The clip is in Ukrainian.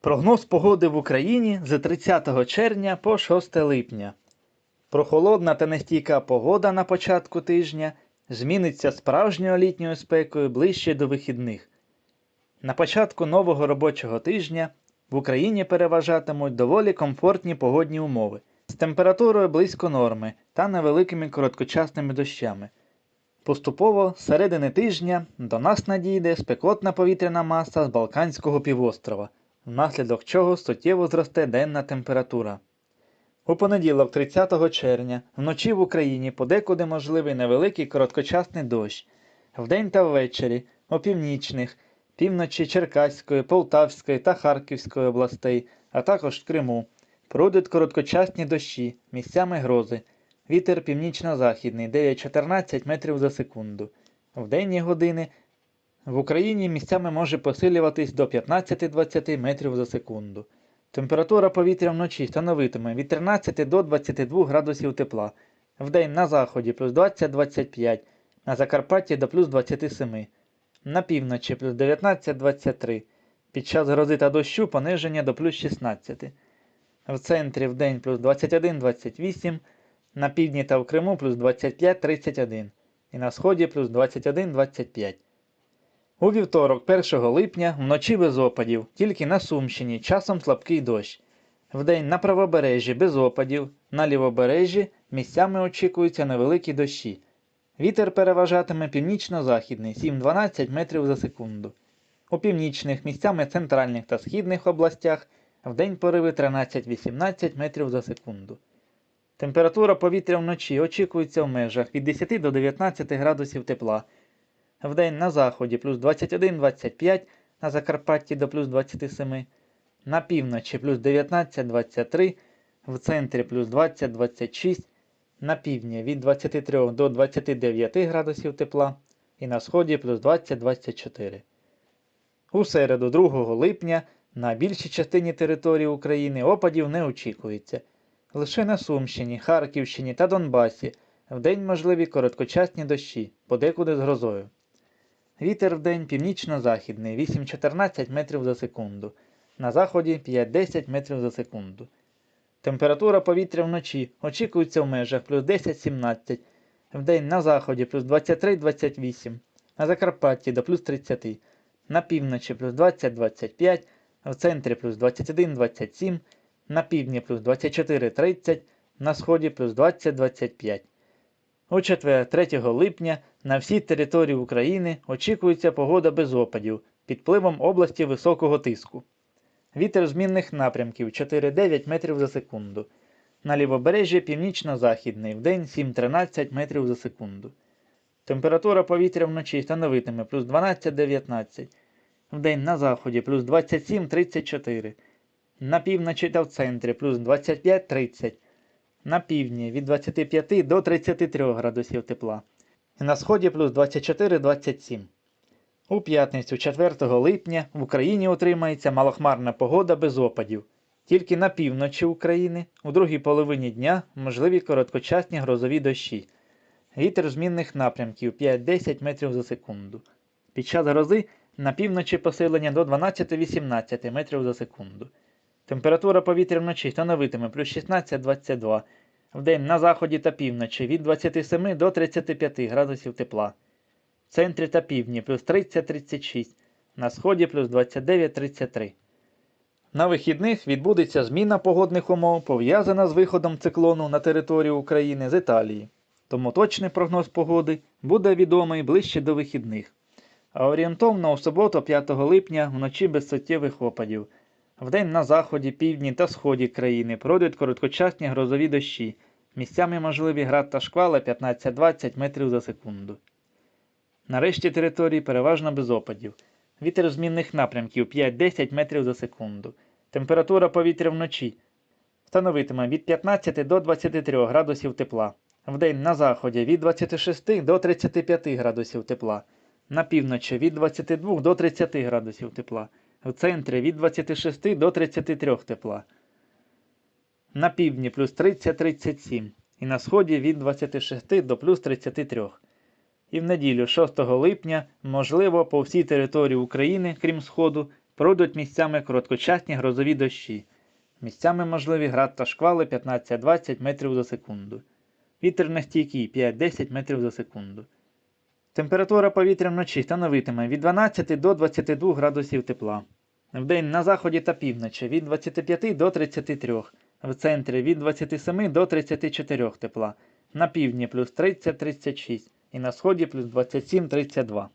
Прогноз погоди в Україні з 30 червня по 6 липня. Прохолодна та нестійка погода на початку тижня зміниться справжньою літньою спекою ближче до вихідних. На початку нового робочого тижня в Україні переважатимуть доволі комфортні погодні умови з температурою близько норми та невеликими короткочасними дощами. Поступово з середини тижня до нас надійде спекотна повітряна маса з Балканського півострова, внаслідок чого суттєво зросте денна температура. У понеділок, 30 червня, вночі в Україні подекуди можливий невеликий короткочасний дощ. Вдень та ввечері у північних, півночі Черкаської, Полтавської та Харківської областей, а також в Криму. Пройдуть короткочасні дощі, місцями грози. Вітер північно-західний 9-14 метрів за секунду. В денні години в Україні місцями може посилюватись до 15-20 метрів за секунду. Температура повітря вночі становитиме від 13 до 22 градусів тепла. Вдень на заході плюс 20-25, на Закарпатті до плюс 27, на півночі плюс 19-23, під час грози та дощу пониження до плюс 16. В центрі вдень плюс 21-28, на півдні та в Криму плюс 25-31 і на сході плюс 21-25. У вівторок, 1 липня, вночі без опадів, тільки на Сумщині, часом слабкий дощ. Вдень на правобережжі без опадів, на лівобережжі місцями очікуються невеликі дощі. Вітер переважатиме північно-західний 7-12 метрів за секунду. У північних місцями центральних та східних областях вдень пориви 13-18 метрів за секунду. Температура повітря вночі очікується в межах від 10 до 19 градусів тепла. Вдень на заході плюс 21-25, на Закарпатті до плюс 27, на півночі плюс 19-23, в центрі плюс 20-26, на півдні від 23 до 29 градусів тепла і на сході плюс 20-24. У середу 2 липня на більшій частині території України опадів не очікується. Лише на Сумщині, Харківщині та Донбасі вдень можливі короткочасні дощі, подекуди з грозою. Вітер вдень північно-західний 8-14 метрів за секунду, на заході 5-10 метрів за секунду. Температура повітря вночі очікується в межах плюс 10-17, вдень на заході плюс 23-28, на Закарпатті до плюс 30, на півночі плюс 20-25, в центрі плюс 21-27, на півдні плюс 24-30, на сході плюс 20-25. У четвер, 3 липня, на всій території України очікується погода без опадів під впливом області високого тиску. Вітер змінних напрямків 4-9 метрів за секунду. На лівобережжі північно-західний вдень 7-13 метрів за секунду. Температура повітря вночі становитиме плюс 12-19, вдень на заході плюс 27-34, на півночі та в центрі плюс 25-30 на півдні від 25 до 33 градусів тепла. На сході плюс 24-27. У п'ятницю 4 липня в Україні утримається малохмарна погода без опадів. Тільки на півночі України у другій половині дня можливі короткочасні грозові дощі. Вітер змінних напрямків 5-10 метрів за секунду. Під час грози на півночі посилення до 12-18 метрів за секунду. Температура повітря вночі становитиме плюс 16-22, вдень на заході та півночі від 27 до 35 градусів тепла. В центрі та півдні плюс 30-36, на сході плюс 29-33. На вихідних відбудеться зміна погодних умов, пов'язана з виходом циклону на територію України з Італії. Тому точний прогноз погоди буде відомий ближче до вихідних. А орієнтовно у суботу 5 липня вночі без суттєвих опадів. Вдень на заході, півдні та сході країни пройдуть короткочасні грозові дощі. Місцями можливі град та шквали 15-20 метрів за секунду. Нарешті території переважно без опадів. Вітер змінних напрямків 5-10 метрів за секунду. Температура повітря вночі становитиме від 15 до 23 градусів тепла. Вдень на заході від 26 до 35 градусів тепла. На півночі від 22 до 30 градусів тепла в центрі від 26 до 33 тепла. На півдні плюс 30-37 і на сході від 26 до плюс 33. І в неділю 6 липня, можливо, по всій території України, крім Сходу, Пройдуть місцями короткочасні грозові дощі. Місцями можливі град та шквали 15-20 метрів за секунду. Вітер нестійкий 5-10 метрів за секунду. Температура повітря вночі становитиме від 12 до 22 градусів тепла. Вдень на заході та півночі від 25 до 33, в центрі від 27 до 34 тепла, на півдні плюс 30-36 і на сході плюс 27-32.